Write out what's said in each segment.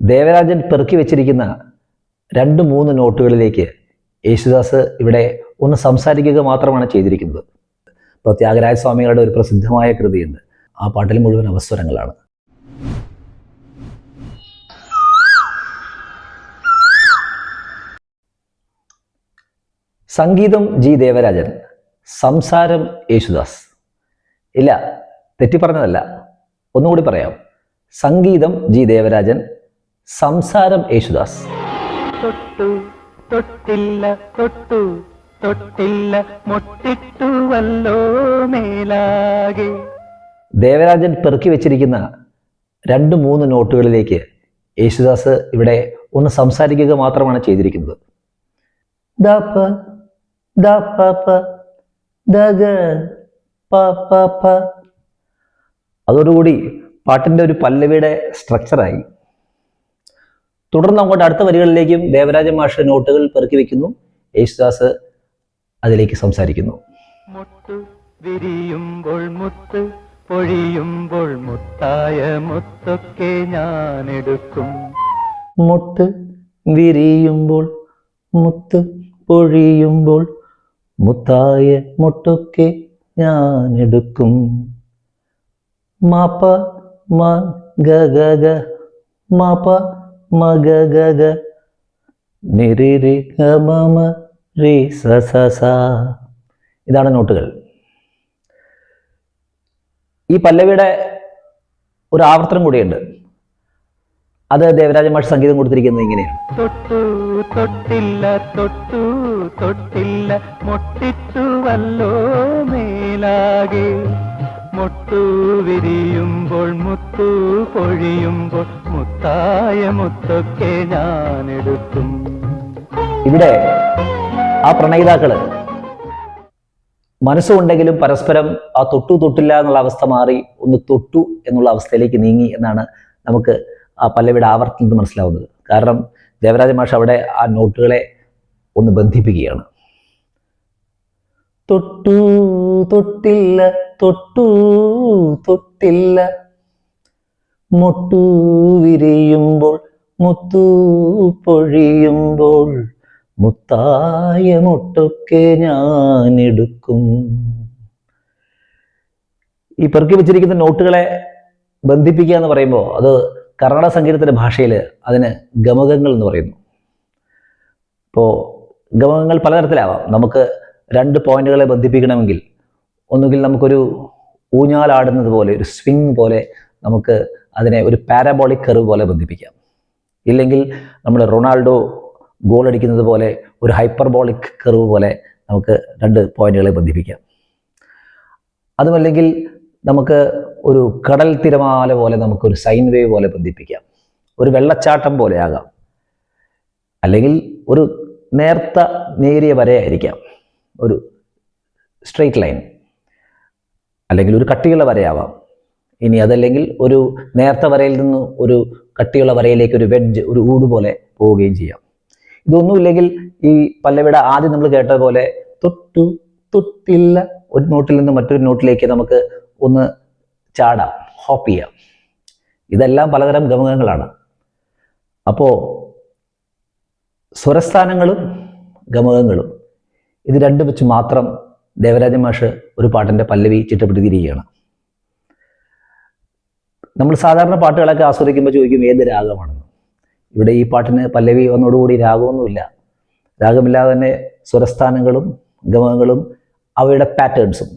ദേവരാജൻ പെറുക്കി വെച്ചിരിക്കുന്ന രണ്ട് മൂന്ന് നോട്ടുകളിലേക്ക് യേശുദാസ് ഇവിടെ ഒന്ന് സംസാരിക്കുക മാത്രമാണ് ചെയ്തിരിക്കുന്നത്. ഇപ്പോൾ ത്യാഗരാജ സ്വാമികളുടെ ഒരു പ്രസിദ്ധമായ കൃതിയുണ്ട്. ആ പാട്ടിൽ മുഴുവൻ അവസരങ്ങളാണ് സംഗീതം ജി ദേവരാജൻ സംസാരം യേശുദാസ്. ഇല്ല തെറ്റി പറഞ്ഞതല്ല ഒന്നുകൂടി പറയാം. സംഗീതം ജി ദേവരാജൻ സംസാരം യേശുദാസ്. തൊട്ടു തൊട്ടില്ല തൊട്ടു തൊട്ടില്ല മുട്ടിട്ടുവല്ലോ മേലാകെ. ദേവരാജൻ പെറുക്കി വെച്ചിരിക്കുന്ന രണ്ട് മൂന്ന് നോട്ടുകളിലേക്ക് യേശുദാസ് ഇവിടെ ഒന്ന് സംസാരിക്കുക മാത്രമാണ് ചെയ്തിരിക്കുന്നത്. പ. അതോടുകൂടി പാട്ടിന്റെ ഒരു പല്ലവിയുടെ സ്ട്രക്ചറായി തുടർന്ന് അങ്ങോട്ട് അടുത്ത വരികളിലേക്കും ദേവരാജ മാഷ് നോട്ടുകൾ പെറുക്കി വെക്കുന്നു. യേശുദാസ് അതിലേക്ക് സംസാരിക്കുന്നു. മുട്ട് വിരിയുമ്പോൾ മുത്ത് പൊഴിയുമ്പോൾ മുത്തായ മുത്തൊക്കെ ഞാൻ എടുക്കും മുട്ട് വിരിയുമ്പോൾ മുത്ത് പൊഴിയുമ്പോൾ മുത്തായ മുട്ടൊക്കെ ഞാൻ എടുക്കും മാപ്പ മ ഗ ഗ മാപ്പ മ ഗ ഗ ഗ നിരി രി ഗ മ മ രി സ. ഇതാണ് നോട്ടുകൾ. ഈ പല്ലവിയുടെ ഒരു ആവർത്തനം കൂടിയുണ്ട്. അത് ദേവരാജ മാഷ് സംഗീതം കൊടുത്തിരിക്കുന്നത് ഇങ്ങനെയാണ്. മുട്ടു വിരിയുമ്പോൾ മുത്തു പൊഴിയുമ്പോൾ മുത്തായ മുത്തൊക്കെ ഞാൻ എടുക്കും ഇവിടെ ആ പ്രണയിതാക്കൾ മനസ്സുണ്ടെങ്കിലും പരസ്പരം ആ തൊട്ടു തൊട്ടില്ല എന്നുള്ള അവസ്ഥ മാറി ഒന്ന് തൊട്ടു എന്നുള്ള അവസ്ഥയിലേക്ക് നീങ്ങി എന്നാണ് നമുക്ക് ആ പല്ലവിയുടെ ആവർത്തനത്തിൽ മനസ്സിലാവുന്നത്. കാരണം ദേവരാജ മാഷ് അവിടെ ആ നോട്ടുകളെ ഒന്ന് ബന്ധിപ്പിക്കുകയാണ്. തൊട്ടു തൊട്ടില്ല തൊട്ടു തൊട്ടില്ല. മുട്ടു വിരിയുമ്പോൾ മുത്തു പൊഴിയുമ്പോൾ മുത്തായ മുട്ടൊക്കെ ഞാനെടുക്കും. ഈ പെറുക്കി വെച്ചിരിക്കുന്ന നോട്ടുകളെ ബന്ധിപ്പിക്കുക എന്ന് പറയുമ്പോൾ അത് കർണാടക സംഗീതത്തിന്റെ ഭാഷയിൽ അതിന് ഗമകങ്ങൾ എന്ന് പറയുന്നു. ഇപ്പോൾ ഗമകങ്ങൾ പലതരത്തിലാവാം. നമുക്ക് രണ്ട് പോയിന്റുകളെ ബന്ധിപ്പിക്കണമെങ്കിൽ ഒന്നുകിൽ നമുക്കൊരു ഊഞ്ഞാലാടുന്നത് പോലെ ഒരു സ്വിംഗ് പോലെ നമുക്ക് അതിനെ ഒരു പാരാബോളിക് കർവ് പോലെ ബന്ധിപ്പിക്കാം. ഇല്ലെങ്കിൽ നമ്മൾ റൊണാൾഡോ ഗോൾ അടിക്കുന്നത് പോലെ ഒരു ഹൈപ്പർബോളിക് കർവ് പോലെ നമുക്ക് രണ്ട് പോയിന്റുകളെ ബന്ധിപ്പിക്കാം. അതുമല്ലെങ്കിൽ നമുക്ക് ഒരു കടൽ തിരമാല പോലെ നമുക്ക് ഒരു സൈൻ വേവ് പോലെ ബന്ധിപ്പിക്കാം. ഒരു വെള്ളച്ചാട്ടം പോലെ ആകാം. അല്ലെങ്കിൽ ഒരു നേർത്ത നേരിയ വരയായിരിക്കാം. ഒരു സ്ട്രെയിറ്റ് ലൈൻ അല്ലെങ്കിൽ ഒരു കട്ടിയുള്ള വരയാവാം. ഇനി അതല്ലെങ്കിൽ ഒരു നേർത്ത വരയിൽ നിന്ന് ഒരു കട്ടിയുള്ള വരയിലേക്ക് ഒരു വെഡ്ജ് ഒരു ഊട് പോലെ പോവുകയും ചെയ്യാം. ഇതൊന്നുമില്ലെങ്കിൽ ഈ പല്ലവിയുടെ ആദ്യം നമ്മൾ കേട്ട പോലെ തൊട്ടു തൊട്ടില്ല ഒരു നോട്ടിൽ നിന്ന് മറ്റൊരു നോട്ടിലേക്ക് നമുക്ക് ഒന്ന് ചാടാം ഹോപ്പ് ചെയ്യാം. ഇതെല്ലാം പലതരം ഗമകങ്ങളാണ് അപ്പോൾ സ്വരസ്ഥാനങ്ങളും ഗമകങ്ങളും ഇത് രണ്ടും വെച്ച് മാത്രം ദേവരാജ മാഷ് ഒരു പാട്ടിന്റെ പല്ലവി ചിട്ടപ്പെടുത്തിയിരിക്കുകയാണ്. നമ്മൾ സാധാരണ പാട്ടുകളൊക്കെ ആസ്വദിക്കുമ്പോൾ ചോദിക്കും ഏത് രാഗമാണെന്ന് ഇവിടെ ഈ പാട്ടിന് പല്ലവി വന്നതോടുകൂടി രാഗമൊന്നുമില്ല. രാഗമില്ലാതെ തന്നെ സ്വരസ്ഥാനങ്ങളും ഗമങ്ങളും അവയുടെ പാറ്റേൺസും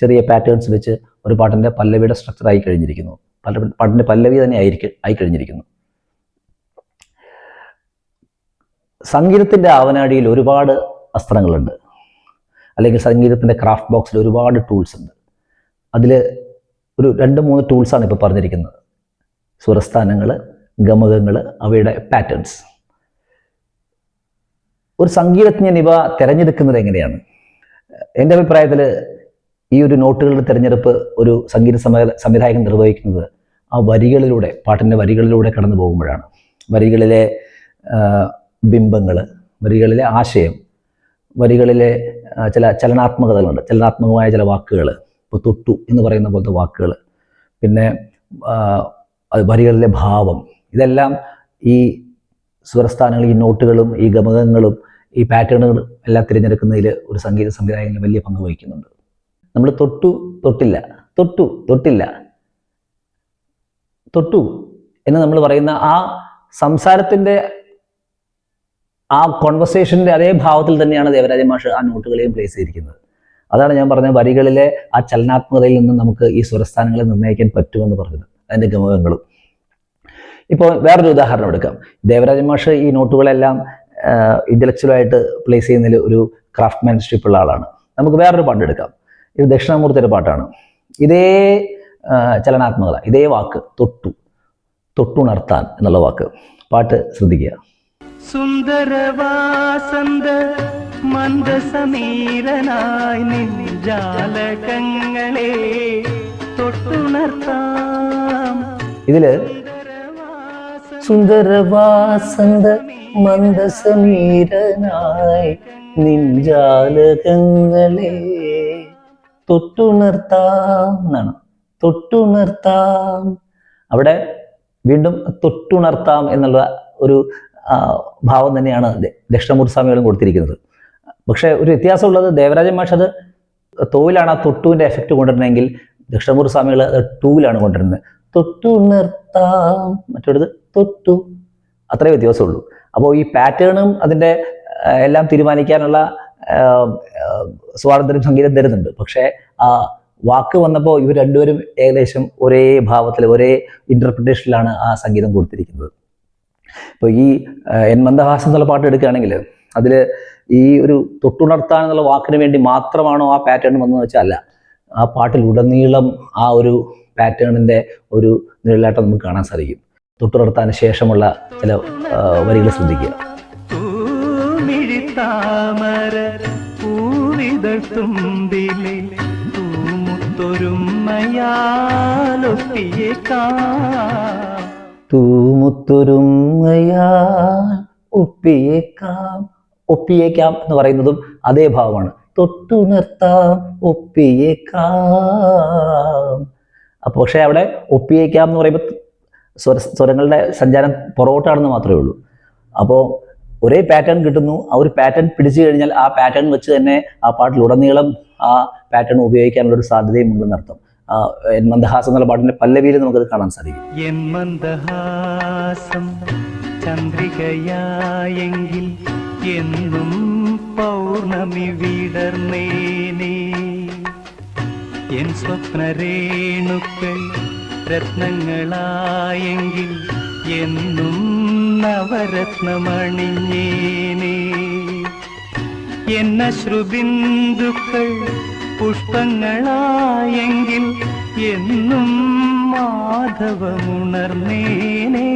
ചെറിയ പാറ്റേൺസ് വെച്ച് ഒരു പാട്ടിന്റെ പല്ലവിയുടെ സ്ട്രക്ചർ ആയി കഴിഞ്ഞിരിക്കുന്നു. പാട്ടിന്റെ പല്ലവി തന്നെ ആയിരിക്കും ആയി കഴിഞ്ഞിരിക്കുന്നു. സംഗീതത്തിന്റെ ആവനാടിയിൽ ഒരുപാട് അസ്ത്രങ്ങളുണ്ട്. അല്ലെങ്കിൽ സംഗീതത്തിന്റെ ക്രാഫ്റ്റ് ബോക്സിൽ ഒരുപാട് ടൂൾസ് ഉണ്ട്. അതിൽ ഒരു രണ്ട് മൂന്ന് ടൂൾസാണ് ഇപ്പോൾ പറഞ്ഞിരിക്കുന്നത്. സ്വരസ്ഥാനങ്ങൾ ഗമകങ്ങൾ അവയുടെ പാറ്റേൺസ് ഒരു സംഗീതജ്ഞൻ ഇവ തിരഞ്ഞെടുക്കുന്നത് എങ്ങനെയാണ്? എന്റെ അഭിപ്രായത്തിൽ ഈ ഒരു നോട്ടുകളുടെ തിരഞ്ഞെടുപ്പ് ഒരു സംഗീത സംവിധായകൻ നിർവഹിക്കുന്നത് ആ വരികളിലൂടെ പാട്ടിന്റെ വരികളിലൂടെ കടന്നു പോകുമ്പോഴാണ് വരികളിലെ ബിംബങ്ങൾ വരികളിലെ ആശയം വരികളിലെ ചില ചലനാത്മകതകളുണ്ട്. ചലനാത്മകമായ ചില വാക്കുകൾ ഇപ്പോൾ തൊട്ടു എന്ന് പറയുന്ന പോലത്തെ വാക്കുകൾ പിന്നെ വരികളിലെ ഭാവം. ഇതെല്ലാം ഈ സ്വരസ്ഥാനങ്ങൾ ഈ നോട്ടുകളും ഈ ഗമകങ്ങളും ഈ പാറ്റേണുകളും എല്ലാം തിരഞ്ഞെടുക്കുന്നതിൽ ഒരു സംഗീത സംവിധായകന് വലിയ പങ്ക് വഹിക്കുന്നുണ്ട്. നമ്മൾ തൊട്ടു തൊട്ടില്ല. തൊട്ടു തൊട്ടില്ല. തൊട്ടു എന്ന് നമ്മൾ പറയുന്ന ആ സംസാരത്തിന്റെ ആ കോൺവെർസേഷന്റെ അതേ ഭാവത്തിൽ തന്നെയാണ് ദേവരാജ മാഷ് ആ നോട്ടുകളെയും പ്ലേസ് ചെയ്തിരിക്കുന്നത്. അതാണ് ഞാൻ പറഞ്ഞ വരികളിലെ ആ ചലനാത്മകതയിൽ നിന്ന് നമുക്ക് ഈ സ്വരസ്ഥാനങ്ങളെ നിർണയിക്കാൻ പറ്റുമെന്ന് പറഞ്ഞത് അതിന്റെ ഗമകങ്ങളും. ഇപ്പോൾ വേറൊരു ഉദാഹരണം എടുക്കാം. ദേവരാജ മാഷ് ഈ നോട്ടുകളെല്ലാം ഇന്റലക്ച്വലായിട്ട് പ്ലേസ് ചെയ്യുന്നതിൽ ഒരു ക്രാഫ്റ്റ്മാൻഷിപ്പ് ഉള്ള ആളാണ്. നമുക്ക് വേറൊരു പാട്ട് എടുക്കാം. ഇത് ദക്ഷിണാമൂർത്തിയുടെ പാട്ടാണ്. ഇതേ ചലനാത്മകത ഇതേ വാക്ക് തൊട്ടു തൊട്ടുണർത്താൻ എന്നുള്ള വാക്ക്. പാട്ട് ശ്രദ്ധിക്കുക. സുന്ദരവാസന്ത മന്ദസമീരനായി നിജാലകങ്ങളെ തൊട്ടുണർത്താം. ഇതിൽ സുന്ദരവാസന്ത മന്ദസമീരനായി നിഞ്ചാലകങ്ങളെ തൊട്ടുണർത്താം എന്നാണ്. തൊട്ടുണർത്താം. അവിടെ വീണ്ടും തൊട്ടുണർത്താം എന്നുള്ള ഒരു ഭാവം തന്നെയാണ് ദക്ഷിണമൂർത്തി സ്വാമികളും കൊടുത്തിരിക്കുന്നത്. പക്ഷേ ഒരു വ്യത്യാസമുള്ളത് ദേവരാജൻ മാഷ് അത് തോവിലാണ് ആ തൊട്ടുവിന്റെ എഫക്റ്റ് കൊണ്ടുവരണമെങ്കിൽ ദക്ഷിണമൂർത്തി സ്വാമികൾ ടൂവിലാണ് കൊണ്ടുവരുന്നത്. തൊട്ടു നിർത്താം മറ്റൊരു തൊട്ടു. അത്രേ വ്യത്യാസമുള്ളൂ. അപ്പോൾ ഈ പാറ്റേണും അതിന്റെ എല്ലാം തീരുമാനിക്കാനുള്ള സ്വാതന്ത്ര്യം സംഗീതം തരുന്നുണ്ട്. പക്ഷേ ആ വാക്ക് വന്നപ്പോൾ ഇവർ രണ്ടുപേരും ഏകദേശം ഒരേ ഭാവത്തിൽ ഒരേ ഇന്റർപ്രിട്ടേഷനിലാണ് ആ സംഗീതം കൊടുത്തിരിക്കുന്നത്. ഇപ്പോൾ ഈ എൻ മന്ദഹാസം എന്നുള്ള പാട്ട് എടുക്കുകയാണെങ്കിൽ അതിൽ ഈ ഒരു തൊട്ടുണർത്താൻ എന്നുള്ള വാക്കിന് വേണ്ടി മാത്രമാണോ ആ പാറ്റേൺ വന്നതെന്ന് വെച്ചാൽ അല്ല. ആ പാട്ടിലുടനീളം ആ ഒരു പാറ്റേണിന്റെ ഒരു നിഴലാട്ടം നമുക്ക് കാണാൻ സാധിക്കും. തൊട്ടുണർത്താൻ ശേഷമുള്ള ചില വരികൾ ശ്രദ്ധിക്കുക. തൂമുത്തൊരുമയാലൊപ്പിയേക്കാം തൂമുത്തൊരുമയാ ഒപ്പിയേക്കാം. ഒപ്പിയേക്കാം എന്ന് പറയുന്നതും അതേ ഭാവമാണ്. തൊട്ടുണർത്താം ഒപ്പിയേക്കാം. അപ്പോൾ പക്ഷേ അവിടെ ഒപ്പിയേക്കാം എന്ന് പറയുമ്പോൾ സ്വര സ്വരങ്ങളുടെ സഞ്ചാരം പുറകോട്ടാണെന്ന് മാത്രമേ ഉള്ളൂ. അപ്പോൾ ഒരേ പാറ്റേൺ കിട്ടുന്നു. ആ ഒരു പാറ്റേൺ പിടിച്ചു കഴിഞ്ഞാൽ ആ പാറ്റേൺ വെച്ച് തന്നെ ആ പാട്ടിലുടനീളം ആ പാറ്റേൺ ഉപയോഗിക്കാനുള്ള ഒരു സാധ്യതയും ഉണ്ടെന്ന് അർത്ഥം ആ, എൻ മന്ദഹാസം എന്നുള്ള പാട്ടിന്റെ പല്ലവിയിൽ നമുക്കത് കാണാൻ സാധിക്കും. മന്ദഹാസം ചന്ദ്രികയായെങ്കിൽ എന്നും പൗർണമി വിടർന്നേനേ. എൻ സ്വപ്നരേണുക്കൾ രത്നങ്ങളായെങ്കിൽ എന്നും നവരത്നമണിഞ്ഞേനേ. എന്ന ശ്രുബിന്ദുക്കൾ പുഷ്പങ്ങളായെങ്കിൽ എന്നും മാധവമുണർന്നേനേ.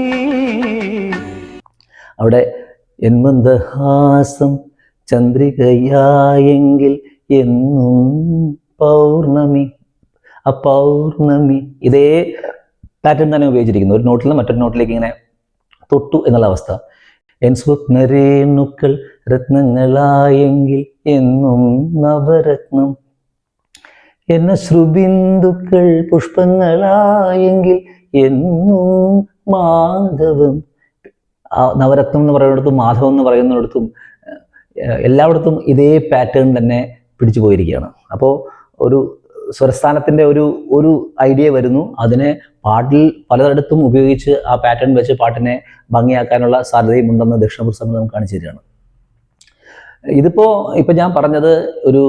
അവിടെ എന്മന്ദഹാസം ചന്ദ്രികയായെങ്കിൽ എന്നും പൗർണമി ആ പൗർണമി. ഇതേ പാറ്റേൺ തന്നെ ഉപയോഗിച്ചിരിക്കുന്നു. ഒരു നോട്ടിൽ നിന്ന് മറ്റൊരു നോട്ടിലേക്ക് ഇങ്ങനെ തൊട്ടു എന്നുള്ള അവസ്ഥ. എൻ സ്വപ്നരേണുക്കൾ രത്നങ്ങളായെങ്കിൽ എന്നും നവരത്നം എന്ന ശ്രുബിന്ദുക്കൾ പുഷ്പങ്ങളായെങ്കിൽ എന്നും മാധവം. നവരത്നം എന്ന് പറയുന്നിടത്തും മാധവം എന്ന് പറയുന്നിടത്തും എല്ലായിടത്തും ഇതേ പാറ്റേൺ തന്നെ പിടിച്ചു പോയിരിക്കുകയാണ്. അപ്പോൾ ഒരു സ്വരസ്ഥാനത്തിന്റെ ഒരു ഒരു ഐഡിയ വരുന്നു. അതിനെ പാട്ടിൽ പലയിടത്തും ഉപയോഗിച്ച് ആ പാറ്റേൺ വെച്ച് പാട്ടിനെ ഭംഗിയാക്കാനുള്ള സാധ്യതയും ഉണ്ടെന്ന് നമുക്ക് കാണിച്ചു തരികയാണ്. ഇതിപ്പോൾ ഇപ്പം ഞാൻ പറഞ്ഞത് ഒരു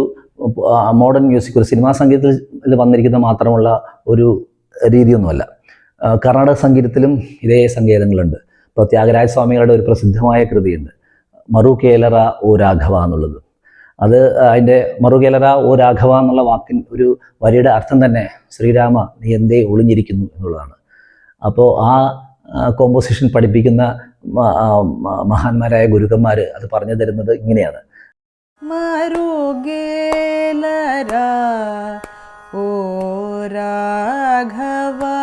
മോഡേൺ മ്യൂസിക് ഒരു സിനിമാ സംഗീതത്തിൽ വന്നിരിക്കുന്ന മാത്രമുള്ള ഒരു രീതിയൊന്നുമല്ല. കർണാടക സംഗീതത്തിലും ഇതേ സങ്കേതങ്ങളുണ്ട്. ഇപ്പോൾ ത്യാഗരാജ സ്വാമികളുടെ ഒരു പ്രസിദ്ധമായ കൃതിയുണ്ട്. മറു കേലറ ഓ രാഘവ എന്നുള്ളത്. അത് അതിന്റെ മറു കേലറ ഓ രാഘവ എന്നുള്ള വാക്കിൻ ഒരു വരിയുടെ അർത്ഥം തന്നെ ശ്രീരാമ നീ എന്തേ ഒളിഞ്ഞിരിക്കുന്നു എന്നുള്ളതാണ്. അപ്പോൾ ആ കോമ്പോസിഷൻ പഠിപ്പിക്കുന്ന മഹാന്മാരായ ഗുരുക്കന്മാർ അത് പറഞ്ഞു തരുന്നത് ഇങ്ങനെയാണ്. मु गरा ओ राघवा।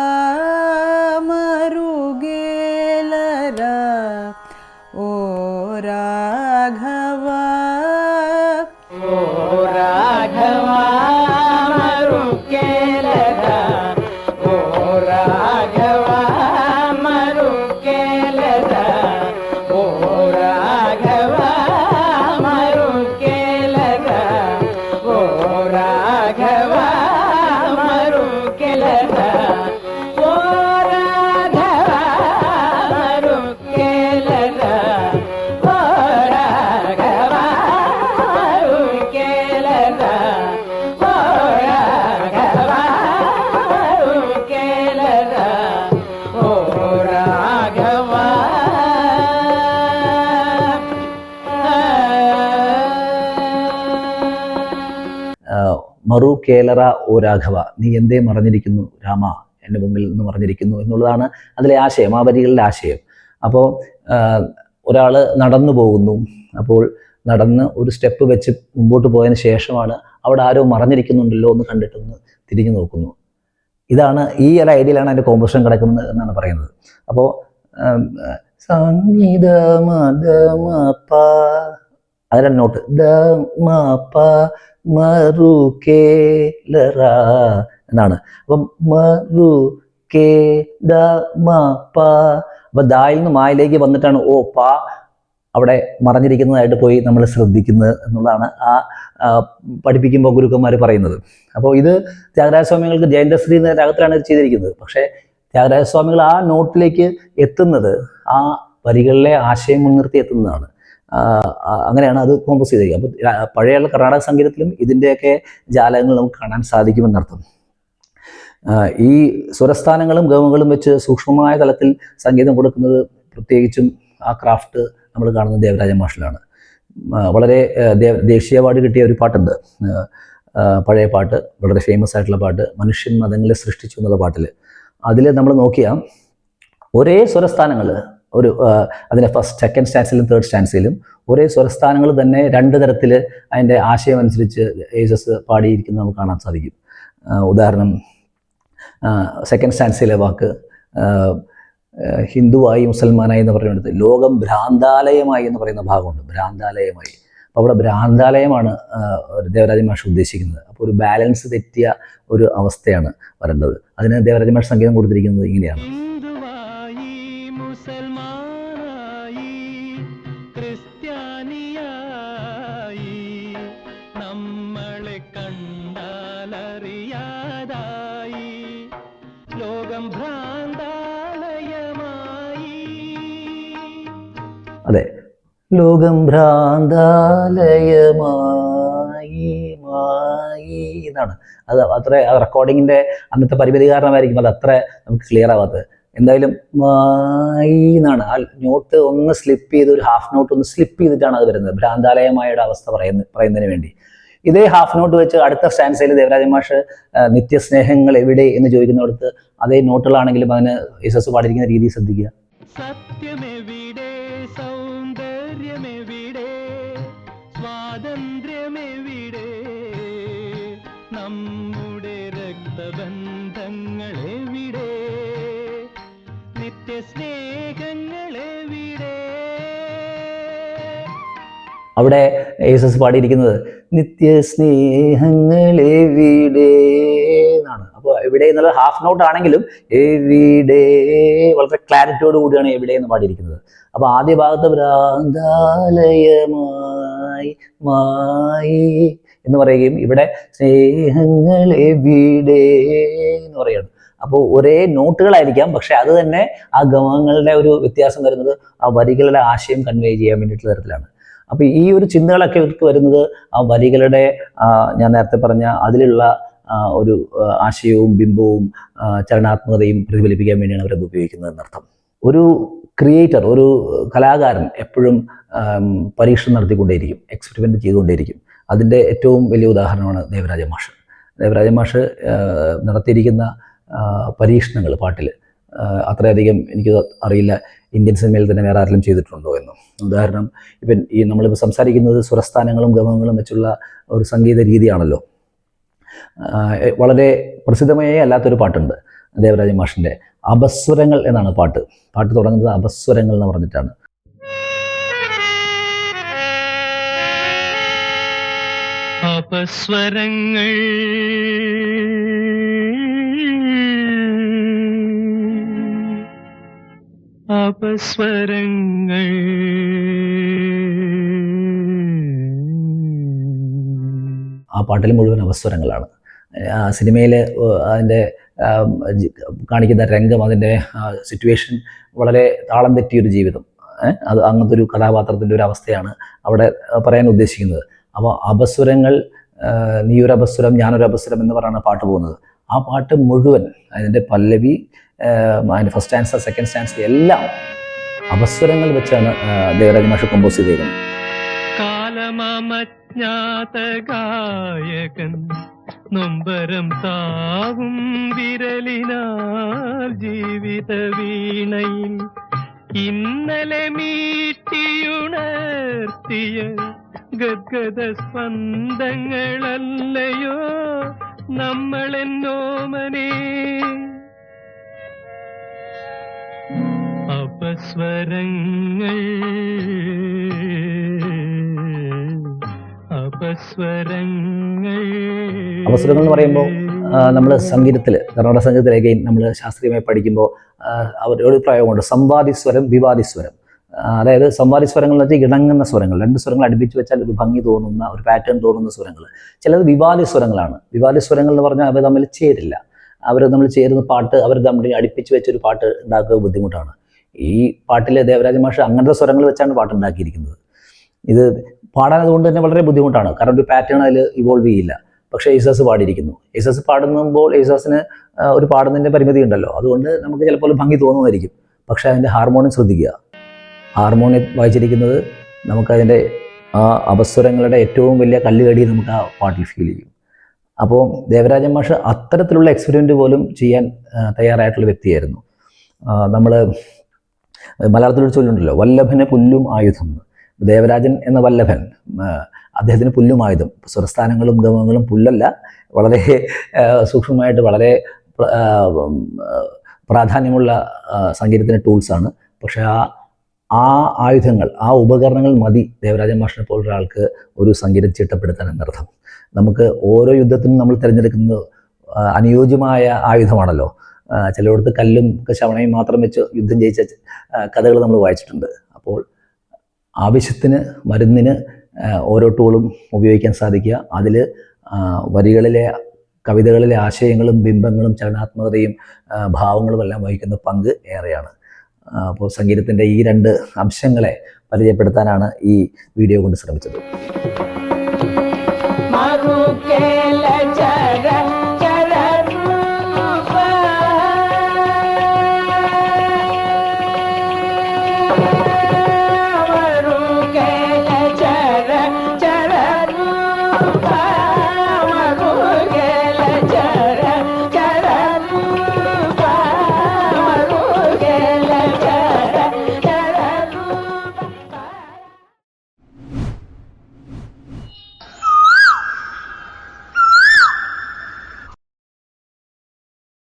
മറു കേലറ ഓ രാഘവ നീ എന്തേ മറഞ്ഞിരിക്കുന്നു രാമ എന്റെ മുമ്പിൽ നിന്ന് മറഞ്ഞിരിക്കുന്നു എന്നുള്ളതാണ് അതിലെ ആശയം ആ വരികളുടെ ആശയം അപ്പോൾ ഒരാൾ നടന്നു പോകുന്നു. അപ്പോൾ നടന്ന് ഒരു സ്റ്റെപ്പ് വെച്ച് മുമ്പോട്ട് പോയതിന് ശേഷമാണ് അവിടെ ആരോ മറഞ്ഞിരിക്കുന്നുണ്ടല്ലോ എന്ന് കണ്ടിട്ടൊന്ന് തിരിഞ്ഞു നോക്കുന്നു. ഇതാണ് ഈ ഒരു ഐഡിയയിലാണ് അതിന്റെ കോമ്പോസിഷൻ കിടക്കുന്നത് എന്നാണ് പറയുന്നത്. അപ്പോൾ സംഗീത മ അതിലാണ് നോട്ട്. ദ മ പ മറു കേ എന്നാണ്. അപ്പം മറു കേ ദ മ പ. അപ്പൊ ദായിൽ നിന്ന് മായിലേക്ക് വന്നിട്ടാണ് ഓ പ അവിടെ മറഞ്ഞിരിക്കുന്നതായിട്ട് പോയി നമ്മൾ ശ്രദ്ധിക്കുന്നത് എന്നുള്ളതാണ് ആ പഠിപ്പിക്കുമ്പോൾ ഗുരുക്കന്മാർ പറയുന്നത്. അപ്പോൾ ഇത് ത്യാഗരാജ ത്യാഗരാജസ്വാമികൾക്ക് ജയന്തശ്രീ എന്ന രാഗത്തിലാണ് ഇത് ചെയ്തിരിക്കുന്നത്. പക്ഷേ ത്യാഗരാജ സ്വാമികൾ ആ നോട്ടിലേക്ക് എത്തുന്നത് ആ വരികളിലെ ആശയം മുൻനിർത്തി എത്തുന്നതാണ്. അങ്ങനെയാണ് അത് കോമ്പോസ് ചെയ്തിരിക്കുന്നത്. അപ്പോൾ പഴയ കർണാടക സംഗീതത്തിലും ഇതിന്റെയൊക്കെ ജാലകങ്ങൾ നമുക്ക് കാണാൻ സാധിക്കുമെന്നർത്ഥം ഈ സ്വരസ്ഥാനങ്ങളും ഗമങ്ങളും വെച്ച് സൂക്ഷ്മമായ തലത്തിൽ സംഗീതം കൊടുക്കുന്നത് പ്രത്യേകിച്ചും ആ ക്രാഫ്റ്റ് നമ്മൾ കാണുന്നത് ദേവരാജ മാഷിലാണ്. വളരെ ദേശീയ അവാർഡ് കിട്ടിയ ഒരു പാട്ടുണ്ട്. പഴയ പാട്ട് വളരെ ഫേമസ് ആയിട്ടുള്ള പാട്ട് മനുഷ്യൻ മതങ്ങളെ സൃഷ്ടിച്ചു എന്നുള്ള പാട്ടിൽ അതിൽ നമ്മൾ നോക്കിയാൽ ഒരേ സ്വരസ്ഥാനങ്ങൾ ഒരു അതിന്റെ ഫസ്റ്റ് സെക്കൻഡ് സ്റ്റാൻസിലും തേർഡ് സ്റ്റാൻസിലും ഒരേ സ്വരസ്ഥാനങ്ങൾ തന്നെ രണ്ട് തരത്തിൽ അതിന്റെ ആശയം അനുസരിച്ച് ഏജസ് പാടിയിരിക്കുന്നത് നമുക്ക് കാണാൻ സാധിക്കും. ഉദാഹരണം സെക്കൻഡ് സ്റ്റാൻസിലെ വാക്ക് ഹിന്ദുവായി മുസൽമാനായി എന്ന് പറയുന്നത് ലോകം ഭ്രാന്താലയമായി എന്ന് പറയുന്ന ഭാഗമുണ്ട്. ഭ്രാന്താലയമായി. അപ്പോൾ അവിടെ ഭ്രാന്താലയമാണ് ദേവരാജ മാഷ് ഉദ്ദേശിക്കുന്നത്. അപ്പോൾ ഒരു ബാലൻസ് തെറ്റിയ ഒരു അവസ്ഥയാണ് വരേണ്ടത്. അതിന് ദേവരാജ മാഷ് സംഗീതം കൊടുത്തിരിക്കുന്നത് ഇങ്ങനെയാണ്. അതെ. ലോകം ഭ്രാന്താലയമായി മായി എന്നാണ്. അത് അത്ര റെക്കോർഡിങ്ങിന്റെ അന്നത്തെ പരിമിതി കാരണമായിരിക്കും അത് അത്ര നമുക്ക് ക്ലിയർ ആവാത്തത്. എന്തായാലും മായി എന്നാണ്. ആ നോട്ട് ഒന്ന് സ്ലിപ്പ് ചെയ്ത് ഒരു ഹാഫ് നോട്ട് ഒന്ന് സ്ലിപ്പ് ചെയ്തിട്ടാണ് അത് വരുന്നത്. ഭ്രാന്താലയമായുടെ അവസ്ഥ പറയുന്ന പറയുന്നതിന് വേണ്ടി. ഇതേ ഹാഫ് നോട്ട് വെച്ച് അടുത്ത സ്റ്റാൻസയിൽ ദേവരാജ മാഷ് നിത്യസ്നേഹങ്ങൾ എവിടെ എന്ന് ചോദിക്കുന്നിടത്ത് അതേ നോട്ടുകളാണെങ്കിലും അതിന് യേശസ് പാടിയിരിക്കുന്ന രീതി ശ്രദ്ധിക്കുക. സത്യമെവിടെ? സൗന്ദര്യമെവിടെ? സ്വാതന്ത്ര്യമെവിടെ? നമ്മുടെ രക്തബന്ധങ്ങളെവിടെ? നിത്യസ്നേഹങ്ങളെവിടെ? അവിടെ യേസസ് പാടിയിരിക്കുന്നത് നിത്യസ്നേഹങ്ങളെവിടെ? അപ്പോൾ എവിടെ എന്നുള്ളത് ഹാഫ് നോട്ട് ആണെങ്കിലും എവിടെ വളരെ ക്ലാരിറ്റിയോട് കൂടിയാണ് എവിടെ എന്ന് പാടിയിരിക്കുന്നത്. അപ്പോൾ ആദ്യ ഭാഗത്ത് ഭ്രാന്താലയമായി മായി എന്ന് പറയുകയും ഇവിടെ സ്നേഹങ്ങൾ എവിടെ എന്ന് പറയുകയാണ്. അപ്പോൾ ഒരേ നോട്ടുകളായിരിക്കാം പക്ഷെ അത് തന്നെ ആ ഗമങ്ങളുടെ ഒരു വ്യത്യാസം വരുന്നത് ആ വരികളുടെ ആശയം കൺവേ ചെയ്യാൻ വേണ്ടിയിട്ടുള്ള തരത്തിലാണ്. അപ്പോൾ ഈ ഒരു ചിന്തകളൊക്കെ ഇവർക്ക് വരുന്നത് ആ വരികളുടെ ഞാൻ നേരത്തെ പറഞ്ഞ അതിലുള്ള ഒരു ആശയവും ബിംബവും ചലനാത്മകതയും പ്രതിഫലിപ്പിക്കാൻ വേണ്ടിയാണ് അവരത് ഉപയോഗിക്കുന്നത് എന്നർത്ഥം. ഒരു ക്രിയേറ്റർ ഒരു കലാകാരൻ എപ്പോഴും പരീക്ഷണം നടത്തിക്കൊണ്ടേയിരിക്കും എക്സ്പെരിമെന്റ് ചെയ്തുകൊണ്ടേയിരിക്കും. അതിന്റെ ഏറ്റവും വലിയ ഉദാഹരണമാണ് ദേവരാജ മാഷ്. ദേവരാജ മാഷ് നടത്തിയിരിക്കുന്ന പരീക്ഷണങ്ങൾ പാട്ടിൽ അത്രയധികം എനിക്ക് അറിയില്ല ഇന്ത്യൻ സിനിമയിൽ തന്നെ വേറെ ആരെങ്കിലും ചെയ്തിട്ടുണ്ടോ എന്ന്. ഉദാഹരണം ഇപ്പം ഈ നമ്മളിപ്പോൾ സംസാരിക്കുന്നത് സ്വരസ്ഥാനങ്ങളും ഗമങ്ങളും വെച്ചുള്ള ഒരു സംഗീത രീതിയാണല്ലോ. വളരെ പ്രസിദ്ധമേ അല്ലാത്തൊരു പാട്ടുണ്ട് ദേവരാജ മാഷിന്റെ അപസ്വരങ്ങൾ എന്നാണ് പാട്ട്. പാട്ട് തുടങ്ങുന്നത് അപസ്വരങ്ങൾ എന്ന് പറഞ്ഞിട്ടാണ്. അപസ്വരങ്ങൾ അപസ്വരങ്ങൾ ആ പാട്ടിൽ മുഴുവൻ അപസ്വരങ്ങളാണ്. ആ സിനിമയിൽ അതിന്റെ കാണിക്കുന്ന രംഗം അതിന്റെ സിറ്റുവേഷൻ വളരെ താളം തെറ്റിയൊരു ജീവിതം. അത് അങ്ങനത്തെ ഒരു കഥാപാത്രത്തിന്റെ ഒരു അവസ്ഥയാണ് അവിടെ പറയാൻ ഉദ്ദേശിക്കുന്നത്. അപ്പോൾ അപസ്വരങ്ങൾ നീയൊരു അപസ്വരം ഞാനൊരു അപസ്വരം എന്ന് പറയുന്ന പാട്ട് പോകുന്നത്. ആ പാട്ട് മുഴുവൻ അതിന്റെ പല്ലവി അതിന്റെ ഫസ്റ്റ് ആൻസർ സെക്കൻഡ് സ്റ്റാൻസ് എല്ലാം അപസ്വരങ്ങൾ വെച്ചാണ് ദേവരാജ് മാഷ് കമ്പോസ് ചെയ്തേക്കുന്നത്. നൊമ്പരം താവും വിരലിനാൽ ജീവിത വീണയിൽ. ഇന്നലെ മീട്ടിയുണർത്തിയ ഗദ്ഗത സ്പന്ദങ്ങളല്ലയോ നമ്മളെന്നോമനെ അപസ്വരങ്ങൾ അവസരങ്ങൾ എന്ന് പറയുമ്പോൾ നമ്മൾ സംഗീതത്തിൽ കർണാടക സംഗീതത്തിൽ അഗൈൻ നമ്മൾ ശാസ്ത്രീയമായി പഠിക്കുമ്പോൾ ഒരു പ്രയോഗമുണ്ട് സംവാദിസ്വരം വിവാദിസ്വരം വിവാദി സ്വരം. അതായത് സംവാദി സ്വരങ്ങൾ എന്ന് വെച്ചാൽ ഇണങ്ങുന്ന സ്വരങ്ങൾ. രണ്ട് സ്വരങ്ങൾ അടുപ്പിച്ച് വെച്ചാൽ ഒരു ഭംഗി തോന്നുന്ന ഒരു പാറ്റേൺ തോന്നുന്ന സ്വരങ്ങൾ. ചിലത് വിവാദി സ്വരങ്ങളാണ്. വിവാദി സ്വരങ്ങൾ എന്ന് പറഞ്ഞാൽ അവർ തമ്മിൽ ചേരില്ല. അവർ നമ്മൾ ചേരുന്ന പാട്ട് അവർ തമ്മിൽ അടുപ്പിച്ച് വെച്ചൊരു പാട്ട് ഉണ്ടാക്കുക ബുദ്ധിമുട്ടാണ്. ഈ പാട്ടിലെ ദേവരാജ മാഷ് അങ്ങനത്തെ സ്വരങ്ങൾ വെച്ചാണ് പാട്ടുണ്ടാക്കിയിരിക്കുന്നത് ഇത് പാടാൻ അതുകൊണ്ട് തന്നെ വളരെ ബുദ്ധിമുട്ടാണ്. കാരണം ഒരു പാറ്റേൺ അതിൽ ഇവോൾവ് ചെയ്യില്ല. പക്ഷേ യേശുദാസ് പാടിയിരിക്കുന്നു. യേശുദാസ് പാടുമ്പോൾ യേശുദാസിന് ഒരു പാടുന്നതിന്റെ പരിമിതി ഉണ്ടല്ലോ. അതുകൊണ്ട് നമുക്ക് ചിലപ്പോൾ ഭംഗി തോന്നുമായിരിക്കും പക്ഷേ അതിന്റെ ഹാർമോണിയം ശ്രദ്ധിക്കുക. ഹാർമോണിയം വായിച്ചിരിക്കുന്നത് നമുക്കതിന്റെ ആ അപസ്വരങ്ങളുടെ ഏറ്റവും വലിയ കല്ലുകടി നമുക്ക് ആ പാട്ടിൽ ഫീൽ ചെയ്യും. അപ്പോൾ ദേവരാജൻ മാഷ് അത്തരത്തിലുള്ള എക്സ്പെരിമെന്റ് പോലും ചെയ്യാൻ തയ്യാറായിട്ടുള്ള വ്യക്തിയായിരുന്നു. നമ്മൾ മലയാളത്തിലൊരു ചൊല്ലുണ്ടല്ലോ വല്ലഭന് പുല്ലും ആയുധം. ദേവരാജൻ എന്ന വല്ലഭൻ അദ്ദേഹത്തിന് പുല്ലുമായതും സ്വരസ്ഥാനങ്ങളും ഗമങ്ങളും പുല്ലല്ല. വളരെ സൂക്ഷ്മമായിട്ട് വളരെ പ്രാധാന്യമുള്ള സംഗീതത്തിന്റെ ടൂൾസാണ്. പക്ഷേ ആ ആ ആയുധങ്ങൾ ആ ഉപകരണങ്ങൾ മതി ദേവരാജൻ മാഷിനെ പോലൊരാൾക്ക് ഒരു സംഗീതം ചിട്ടപ്പെടുത്താൻ എന്നർത്ഥം നമുക്ക് ഓരോ യുദ്ധത്തിനും നമ്മൾ തിരഞ്ഞെടുക്കുന്നത് അനുയോജ്യമായ ആയുധമാണല്ലോ. ചിലയിടത്ത് കല്ലും ശവണയും മാത്രം വെച്ച് യുദ്ധം ജയിച്ച കഥകൾ നമ്മൾ വായിച്ചിട്ടുണ്ട്. അപ്പോൾ ആവശ്യത്തിന് മരുന്നിന് ഓരോ ടൂളും ഉപയോഗിക്കാൻ സാധിക്കുക. അതിൽ വരികളിലെ കവിതകളിലെ ആശയങ്ങളും ബിംബങ്ങളും ചലനാത്മകതയും ഭാവങ്ങളും എല്ലാം വഹിക്കുന്ന പങ്ക് ഏറെയാണ്. അപ്പോൾ സംഗീതത്തിന്റെ ഈ രണ്ട് അംശങ്ങളെ പരിചയപ്പെടുത്താനാണ് ഈ വീഡിയോ കൊണ്ട് ശ്രമിച്ചത്.